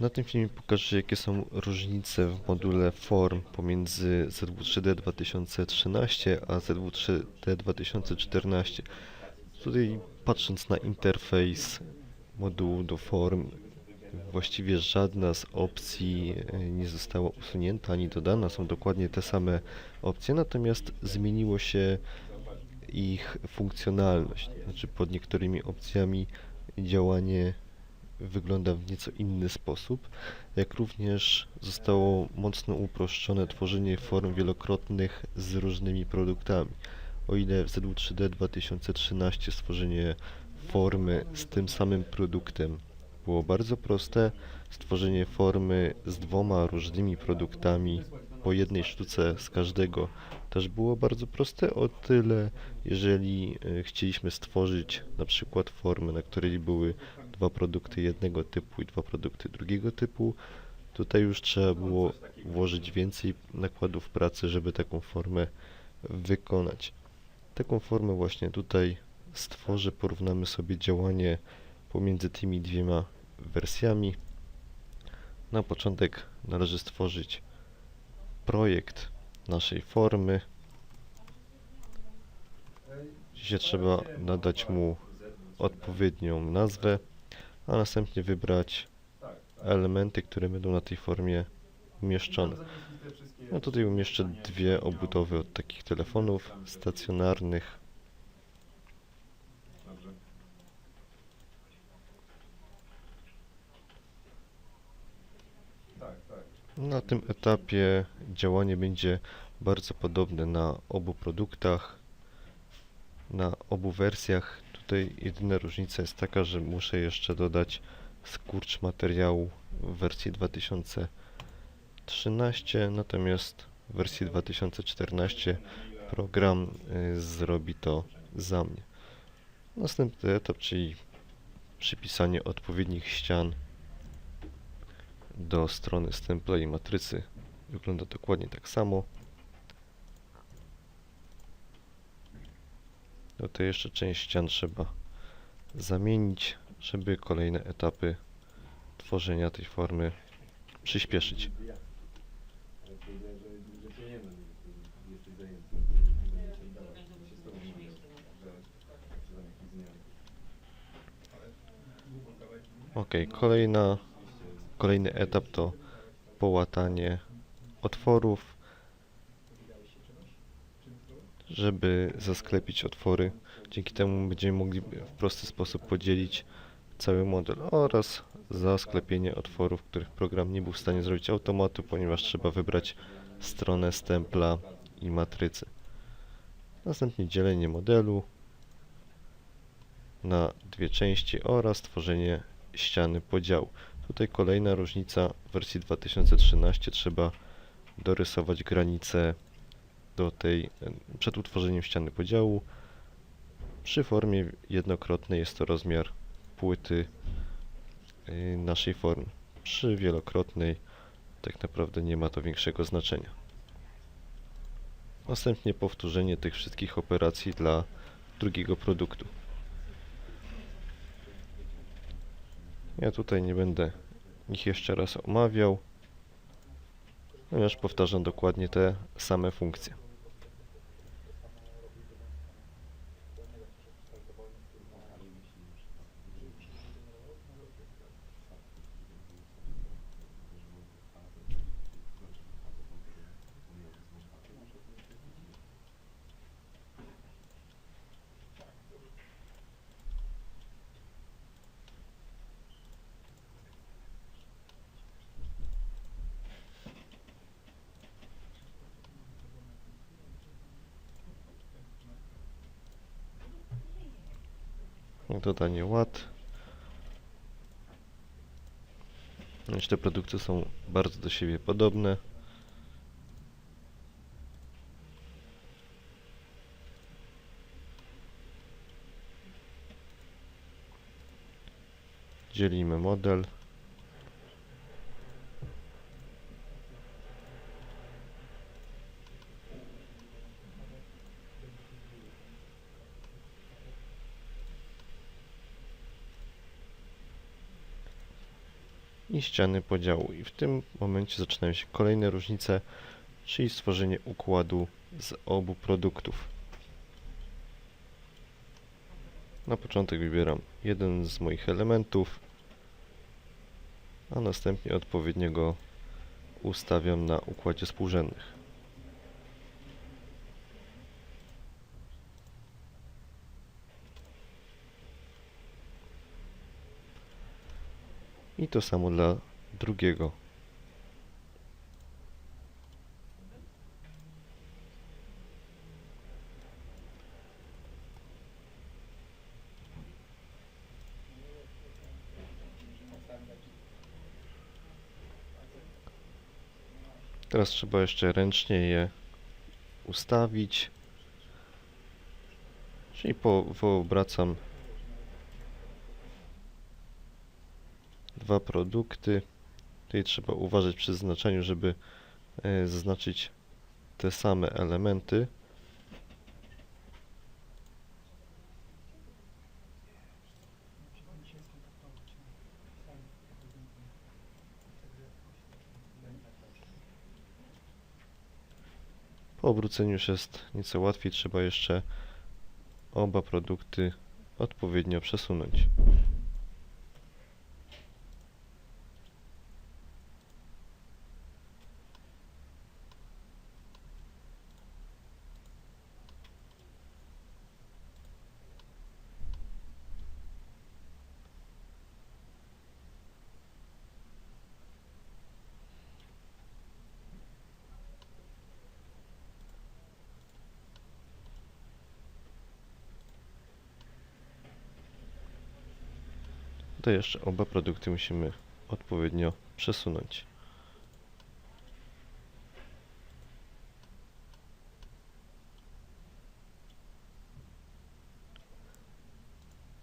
Na tym filmie pokażę jakie są różnice w module form pomiędzy ZW3D 2013 a ZW3D 2014. Tutaj patrząc na interfejs modułu do form, właściwie żadna z opcji e, nie została usunięta ani dodana, są dokładnie te same opcje, natomiast zmieniło się ich funkcjonalność. Znaczy pod niektórymi opcjami działanie wygląda w nieco inny sposób, jak również zostało mocno uproszczone tworzenie form wielokrotnych z różnymi produktami. O ile w ZW3D 2013 stworzenie formy z tym samym produktem było bardzo proste, stworzenie formy z dwoma różnymi produktami po jednej sztuce z każdego też było bardzo proste, o tyle jeżeli e, chcieliśmy stworzyć na przykład formę, na której były dwa produkty jednego typu i dwa produkty drugiego typu, tutaj już trzeba było włożyć więcej nakładów pracy, żeby taką formę wykonać. Taką formę właśnie tutaj stworzę, porównamy sobie działanie pomiędzy tymi dwiema wersjami. Na początek należy stworzyć projekt naszej formy, gdzie trzeba nadać mu odpowiednią nazwę, a następnie wybrać elementy, które będą na tej formie umieszczone. No tutaj umieszczę dwie obudowy od takich telefonów stacjonarnych. Na tym etapie działanie będzie bardzo podobne na obu produktach, na obu wersjach. Tutaj jedyna różnica jest taka, że muszę jeszcze dodać skurcz materiału w wersji 2013, natomiast w wersji 2014 program y, zrobi to za mnie. Następny etap, czyli przypisanie odpowiednich ścian do strony stempla i matrycy wygląda dokładnie tak samo. Tutaj jeszcze część ścian trzeba zamienić, żeby kolejne etapy tworzenia tej formy przyspieszyć. Ok, kolejna, kolejny etap to połatanie otworów, żeby zasklepić otwory. Dzięki temu będziemy mogli w prosty sposób podzielić cały model oraz zasklepienie otworów, których program nie był w stanie zrobić automatu, ponieważ trzeba wybrać stronę stempla i matrycy. Następnie dzielenie modelu na dwie części oraz tworzenie ściany podziału. Tutaj kolejna różnica w wersji 2013 trzeba dorysować granice do tej przed utworzeniem ściany podziału. Przy formie jednokrotnej jest to rozmiar płyty y, naszej formy. Przy wielokrotnej tak naprawdę nie ma to większego znaczenia. Następnie powtórzenie tych wszystkich operacji dla drugiego produktu. Ja tutaj nie będę ich jeszcze raz omawiał, ponieważ powtarzam dokładnie te same funkcje. Dodanie ład. Znaczy te produkty są bardzo do siebie podobne. Dzielimy model. I ściany podziału. I w tym momencie zaczynają się kolejne różnice, czyli stworzenie układu z obu produktów. Na początek wybieram jeden z moich elementów, a następnie odpowiednio go ustawiam na układzie współrzędnych. I to samo dla drugiego. Teraz trzeba jeszcze ręcznie je ustawić. Czyli po, wyobracam dwa produkty. Tutaj trzeba uważać przy zaznaczeniu, żeby e, zaznaczyć te same elementy. Po obróceniu już jest nieco łatwiej, trzeba jeszcze oba produkty odpowiednio przesunąć. Tutaj jeszcze oba produkty musimy odpowiednio przesunąć.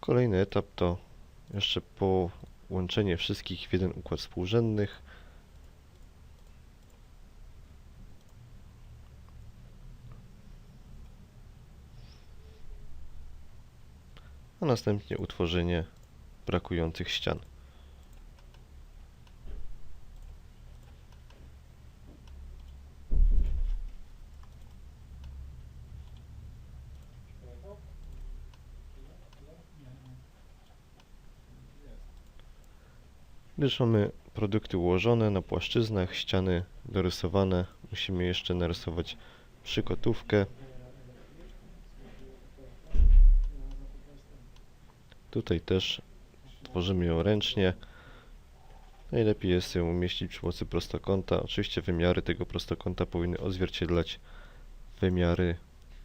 Kolejny etap to jeszcze połączenie wszystkich w jeden układ współrzędnych. A następnie utworzenie brakujących ścian. Gdyż mamy produkty ułożone na płaszczyznach, ściany dorysowane, musimy jeszcze narysować przygotówkę. Tutaj też tworzymy ją ręcznie. Najlepiej jest ją umieścić przy pomocy prostokąta. Oczywiście wymiary tego prostokąta powinny odzwierciedlać wymiary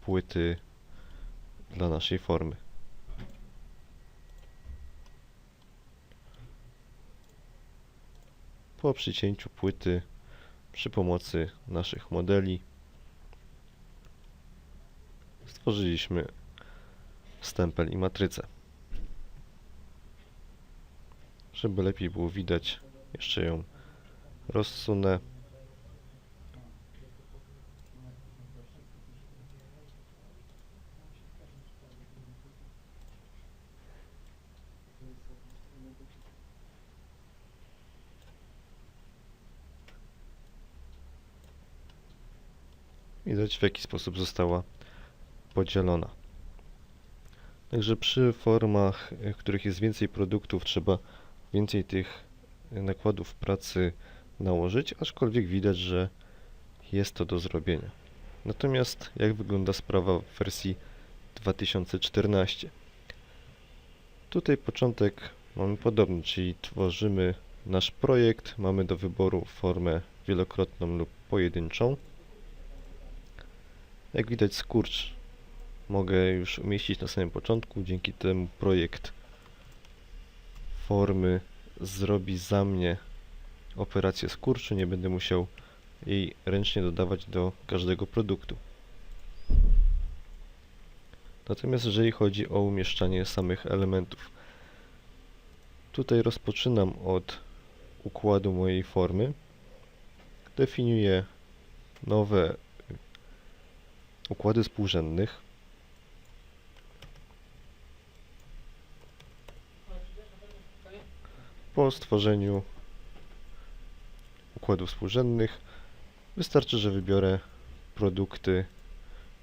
płyty dla naszej formy. Po przycięciu płyty przy pomocy naszych modeli stworzyliśmy stempel i matrycę. Żeby lepiej było widać, jeszcze ją rozsunę. Widać w jaki sposób została podzielona. Także przy formach, w których jest więcej produktów, trzeba więcej tych nakładów pracy nałożyć, aczkolwiek widać, że jest to do zrobienia. Natomiast jak wygląda sprawa w wersji 2014? Tutaj początek mamy podobny, czyli tworzymy nasz projekt, mamy do wyboru formę wielokrotną lub pojedynczą. Jak widać skurcz mogę już umieścić na samym początku, dzięki temu projekt formy zrobi za mnie operację skurczu, nie będę musiał jej ręcznie dodawać do każdego produktu. Natomiast jeżeli chodzi o umieszczanie samych elementów, tutaj rozpoczynam od układu mojej formy, definiuję nowe układy współrzędnych, po stworzeniu układów współrzędnych. Wystarczy, że wybiorę produkty,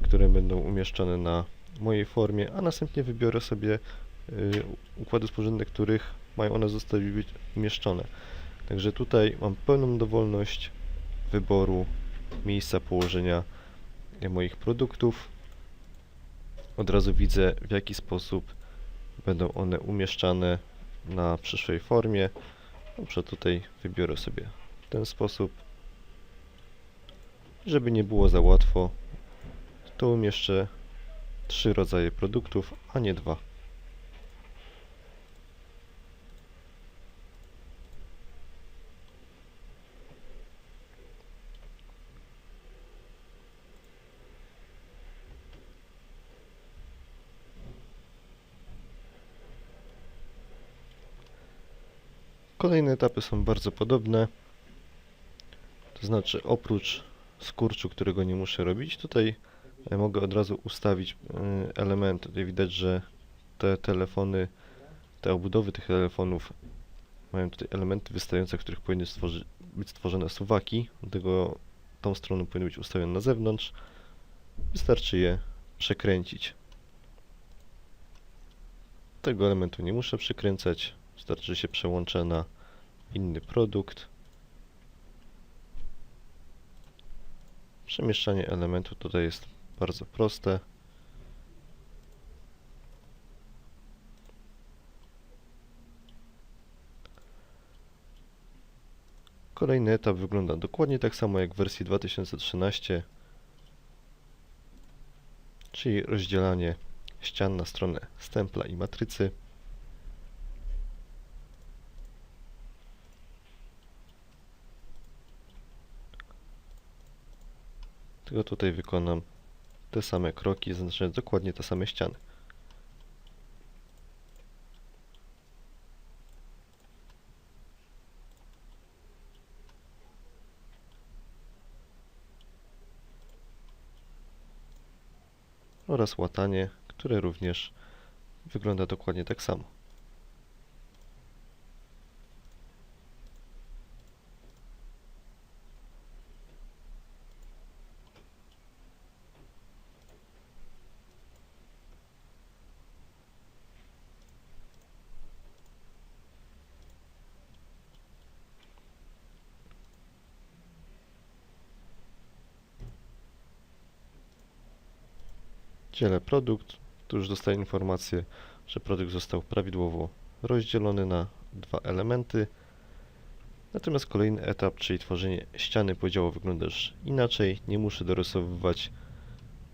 które będą umieszczone na mojej formie, a następnie wybiorę sobie y, układy współrzędne, których mają one zostać umieszczone. Także tutaj mam pełną dowolność wyboru miejsca położenia moich produktów. Od razu widzę w jaki sposób będą one umieszczane na przyszłej formie. Przykład tutaj wybiorę sobie w ten sposób. Żeby nie było za łatwo, to umieszczę trzy rodzaje produktów, a nie dwa. Kolejne etapy są bardzo podobne. To znaczy oprócz skurczu, którego nie muszę robić, tutaj e, mogę od razu ustawić e, elementy. Tutaj widać, że te telefony, te obudowy tych telefonów mają tutaj elementy wystające, których powinny stworzy, być stworzone suwaki. Dlatego tą stroną powinny być ustawione na zewnątrz. Wystarczy je przekręcić. Tego elementu nie muszę przykręcać. Wystarczy, że się przełączę na inny produkt. Przemieszczanie elementu tutaj jest bardzo proste. Kolejny etap wygląda dokładnie tak samo jak w wersji 2013, czyli rozdzielanie ścian na stronę stempla i matrycy. Tylko tutaj wykonam te same kroki, zaznaczając dokładnie te same ściany. oraz łatanie, które również wygląda dokładnie tak samo. Dzielę produkt, tu już dostaję informację, że produkt został prawidłowo rozdzielony na dwa elementy. Natomiast kolejny etap, czyli tworzenie ściany podziału wygląda już inaczej. Nie muszę dorysowywać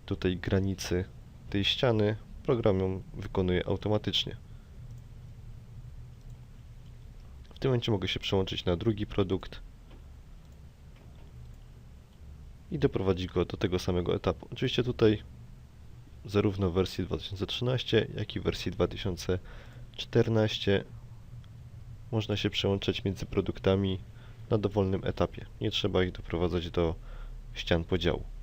tutaj granicy tej ściany. Program ją wykonuje automatycznie. W tym momencie mogę się przełączyć na drugi produkt i doprowadzić go do tego samego etapu. Oczywiście tutaj zarówno w wersji 2013, jak i w wersji 2014 można się przełączać między produktami na dowolnym etapie. Nie trzeba ich doprowadzać do ścian podziału.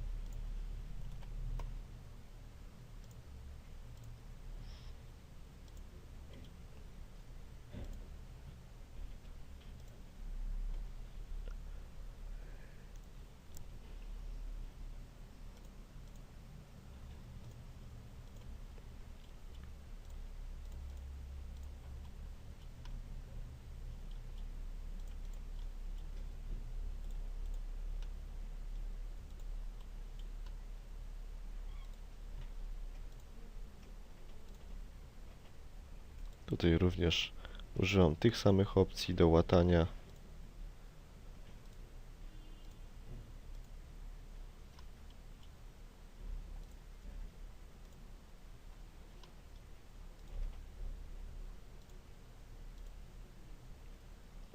Tutaj również używam tych samych opcji do łatania.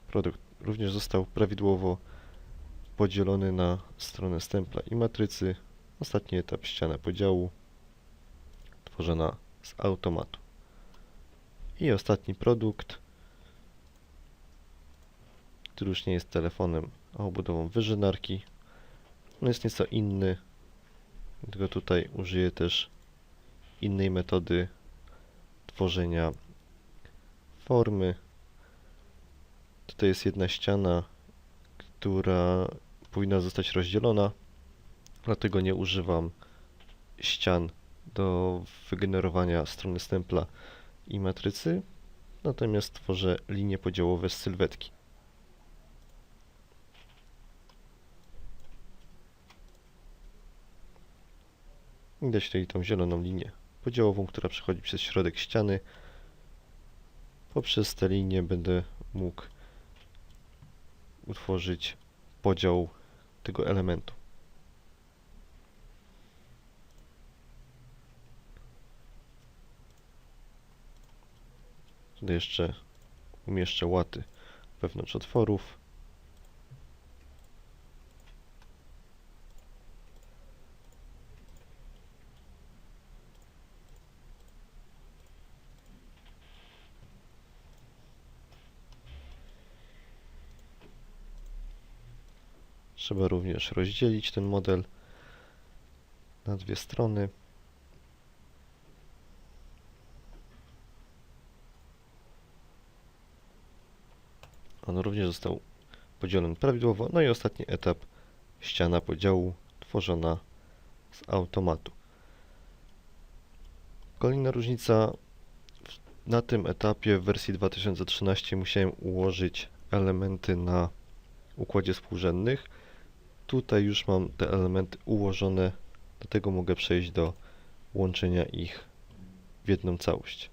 Produkt również został prawidłowo podzielony na stronę stempla i matrycy. Ostatni etap ściana podziału tworzona z automatu. I ostatni produkt, który już nie jest telefonem, a obudową wyżynarki. On jest nieco inny, dlatego tutaj użyję też innej metody tworzenia formy. Tutaj jest jedna ściana, która powinna zostać rozdzielona, dlatego nie używam ścian do wygenerowania strony stempla i matrycy, natomiast tworzę linie podziałowe z sylwetki. Widać tutaj tą zieloną linię podziałową, która przechodzi przez środek ściany. Poprzez tę linię będę mógł utworzyć podział tego elementu. Tutaj jeszcze umieszczę łaty wewnątrz otworów. Trzeba również rozdzielić ten model na dwie strony. On również został podzielony prawidłowo. No i ostatni etap, ściana podziału tworzona z automatu. Kolejna różnica, na tym etapie w wersji 2013 musiałem ułożyć elementy na układzie współrzędnych. Tutaj już mam te elementy ułożone, dlatego mogę przejść do łączenia ich w jedną całość.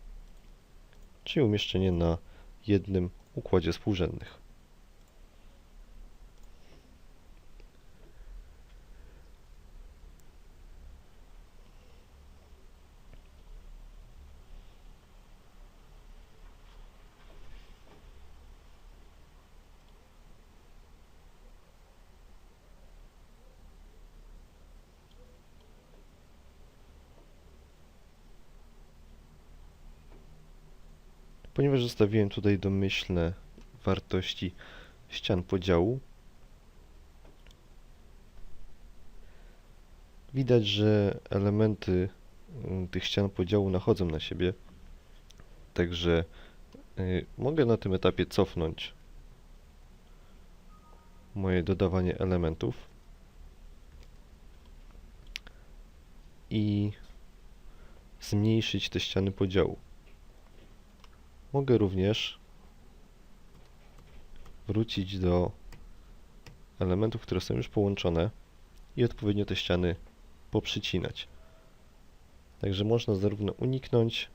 Czyli umieszczenie na jednym układzie współrzędnych. Ponieważ zostawiłem tutaj domyślne wartości ścian podziału, widać, że elementy mm, tych ścian podziału nachodzą na siebie. Także y, mogę na tym etapie cofnąć moje dodawanie elementów i zmniejszyć te ściany podziału. Mogę również wrócić do elementów, które są już połączone i odpowiednio te ściany poprzycinać. Także można zarówno uniknąć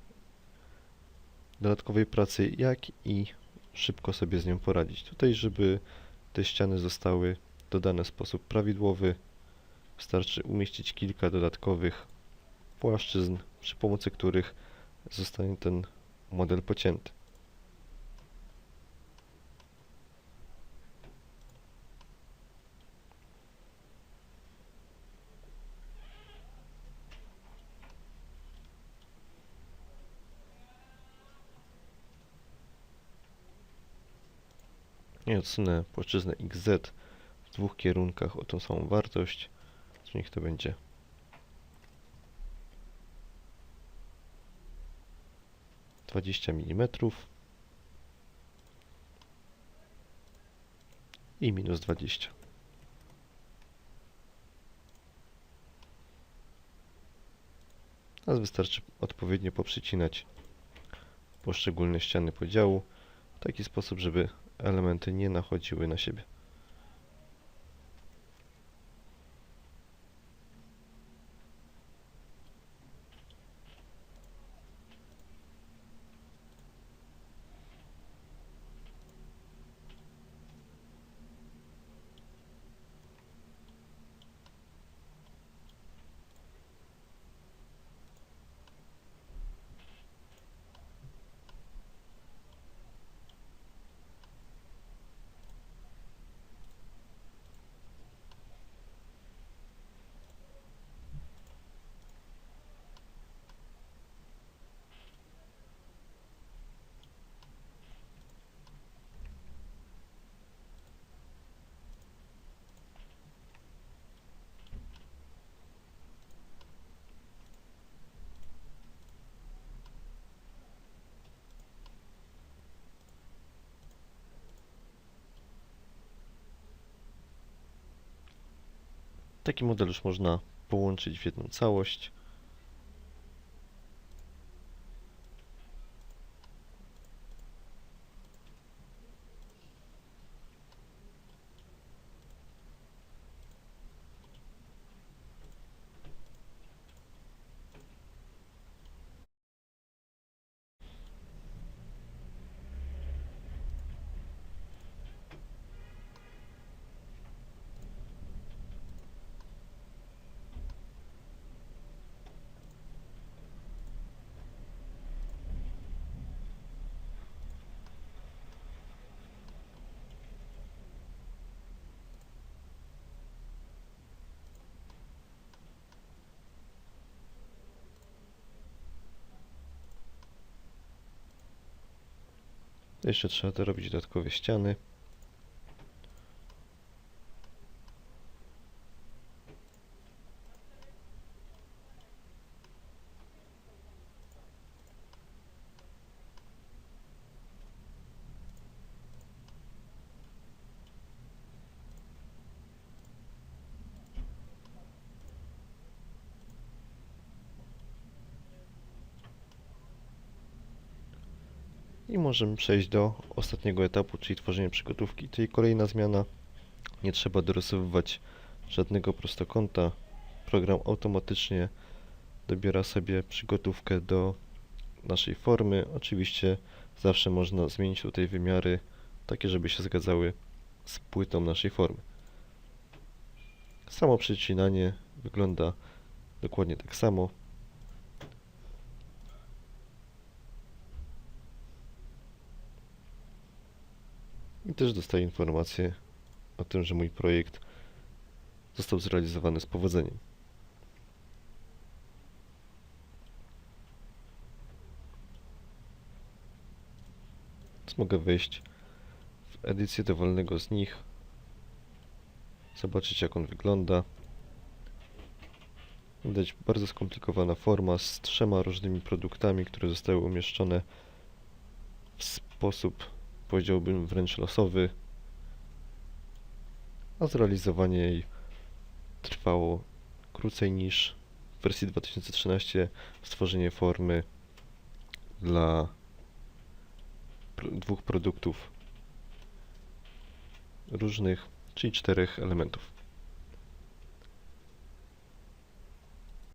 dodatkowej pracy, jak i szybko sobie z nią poradzić. Tutaj, żeby te ściany zostały dodane w sposób prawidłowy, wystarczy umieścić kilka dodatkowych płaszczyzn, przy pomocy których zostanie ten model pocięty. I odsunę płaszczyznę XZ w dwóch kierunkach o tą samą wartość. To niech to będzie 20 mm i minus 20. Teraz wystarczy odpowiednio poprzycinać poszczególne ściany podziału w taki sposób, żeby elementy nie nachodziły na siebie. Taki model już można połączyć w jedną całość. Jeszcze trzeba dorobić dodatkowe ściany. I możemy przejść do ostatniego etapu, czyli tworzenia przygotówki. Czyli kolejna zmiana. Nie trzeba dorysowywać żadnego prostokąta. Program automatycznie dobiera sobie przygotówkę do naszej formy. Oczywiście zawsze można zmienić tutaj wymiary, takie żeby się zgadzały z płytą naszej formy. Samo przecinanie wygląda dokładnie tak samo. Też dostaję informację o tym, że mój projekt został zrealizowany z powodzeniem. Więc mogę wejść w edycję dowolnego z nich, zobaczyć jak on wygląda. Widać bardzo skomplikowana forma z trzema różnymi produktami, które zostały umieszczone w sposób powiedziałbym wręcz losowy, a zrealizowanie jej trwało krócej niż w wersji 2013 stworzenie formy dla dwóch produktów różnych, czyli czterech elementów.